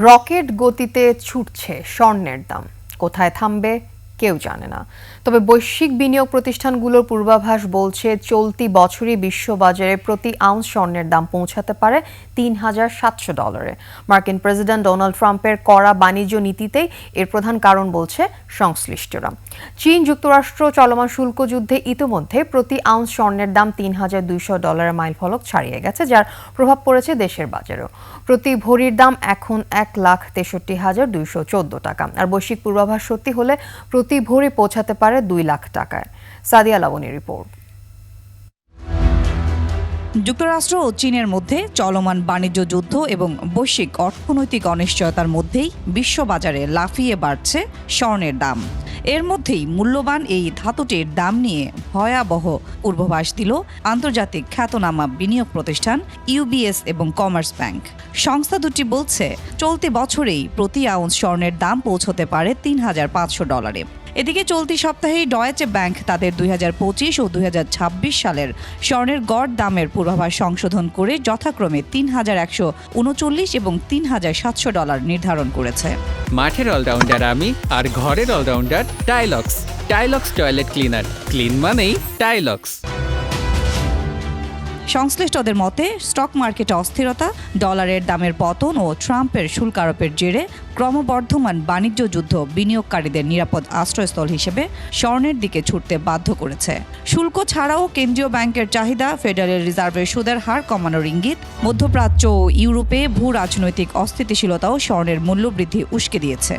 Rocket গতিতে ছুটছে স্বর্ণের দাম। কোথায় থামবে? কেউ জানে না। তবে বৈশ্বিক বিনিয়োগ প্রতিষ্ঠানগুলোর পূর্বাভাস বলছে, চলতি বছরই বিশ্ববাজারে প্রতি আউন্স স্বর্ণের দাম পৌঁছাতে পারে তিন হাজার সাতশো ডলারে। মার্কিন প্রেসিডেন্ট ডোনাল্ড ট্রাম্পের কড়া বাণিজ্য নীতিতেই এর প্রধান কারণ বলছে সংশ্লিষ্টরা। চীন যুক্তরাষ্ট্র চলমান শুল্ক যুদ্ধে ইতোমধ্যে প্রতি আউন্স স্বর্ণের দাম তিন হাজার দুইশো ডলারের মাইল ফলক ছাড়িয়ে গেছে, যার প্রভাব পড়েছে দেশের বাজারেও। প্রতি ভরির দাম এখন এক লাখ তেষট্টি হাজার দুইশো চোদ্দ টাকা। আর বৈশ্বিক পূর্বাভাস সত্যি হলে প্রতি ভরি পৌঁছাতে পারে দুই লাখ টাকায়। সাদিয়া লাবনী রিপোর্ট। যুক্তরাষ্ট্র ও চীনের মধ্যে চলমান বাণিজ্য যুদ্ধ এবং বৈশ্বিক অর্থনৈতিক অনিশ্চয়তার মধ্যেই বিশ্ববাজারে লাফিয়ে বাড়ছে স্বর্ণের দাম। এর মধ্যেই মূল্যবান এই ধাতুটির দাম নিয়ে ভয়াবহ পূর্বাভাস দিল আন্তর্জাতিক খ্যাতনামা বিনিয়োগ প্রতিষ্ঠান ইউবিএস এবং কমার্স ব্যাংক। সংস্থা দুটি বলছে, চলতি বছরেই প্রতি আউন্স স্বর্ণের দাম পৌঁছতে পারে তিন হাজার পাঁচশো ডলারে। এদিকে চলতি সপ্তাহেই ডয়েচে ব্যাংক তাদের দু হাজার পঁচিশ ও দু হাজার ছাব্বিশ সালের স্বর্ণের গড় দামের পূর্বাভাস সংশোধন করে যথাক্রমে তিন হাজার একশো উনচল্লিশ এবং তিন হাজার সাতশো ডলার নির্ধারণ করেছে। মাঠের অলরাউন্ডার আমি আর ঘরের allrounder Tylox. Tylox toilet cleaner. Clean মানেই টাইলক্স। সংশ্লিষ্টদের মতে, স্টক মার্কেটে অস্থিরতা, ডলারের দামের পতন ও ট্রাম্পের শুল্ক আরোপের জেরে ক্রমবর্ধমান বাণিজ্য যুদ্ধ বিনিয়োগকারীদের নিরাপদ আশ্রয়স্থল হিসেবে স্বর্ণের দিকে ছুটতে বাধ্য করেছে। শুল্ক ছাড়াও কেন্দ্রীয় ব্যাংকের চাহিদা, ফেডারেল রিজার্ভের সুদের হার কমানোর ইঙ্গিত, মধ্যপ্রাচ্য ও ইউরোপে ভূ রাজনৈতিক অস্থিতিশীলতাও স্বর্ণের মূল্যবৃদ্ধি উস্কে দিয়েছে।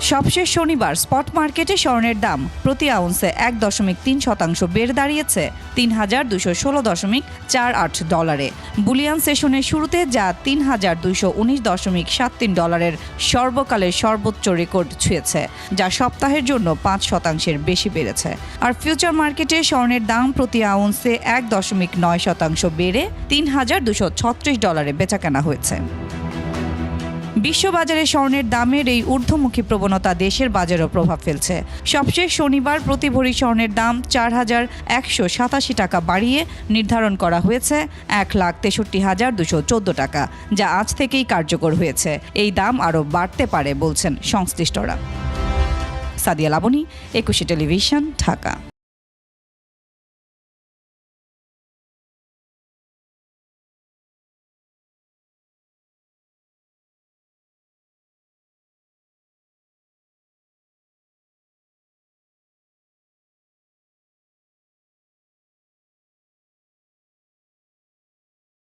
সবশেষ শনিবার স্পট মার্কেটে স্বর্ণের দাম প্রতি আউন্সে এক দশমিক তিন শতাংশ বেড়ে দাঁড়িয়েছে তিন হাজার দুশো ষোলো দশমিক চার আট ডলারে। বুলিয়ান সেশনের শুরুতে যা তিন হাজার দুইশো উনিশ দশমিক সাত তিন ডলারের সর্বকালের সর্বোচ্চ রেকর্ড ছুঁয়েছে, যা সপ্তাহের জন্য পাঁচ শতাংশের বেশি বেড়েছে। আর ফিউচার মার্কেটে স্বর্ণের দাম প্রতি আউন্সে এক দশমিক নয় শতাংশ বেড়ে তিন হাজার দুশো ছত্রিশ ডলারে বেচাকেনা হয়েছে। বিশ্ববাজারে স্বর্ণের দামের এই ঊর্ধ্বমুখী প্রবণতা দেশের বাজারেও প্রভাব ফেলছে। সবশেষ শনিবার প্রতি ভরি স্বর্ণের দাম চার হাজার একশো সাতাশি টাকা বাড়িয়ে নির্ধারণ করা হয়েছে এক লাখ তেষট্টি হাজার দুশো চোদ্দ টাকা, যা আজ থেকেই কার্যকর হয়েছে। এই দাম আরও বাড়তে পারে বলছেন সংশ্লিষ্টরা। সাদিয়া লাবণী একুশে টেলিভিশন, ঢাকা।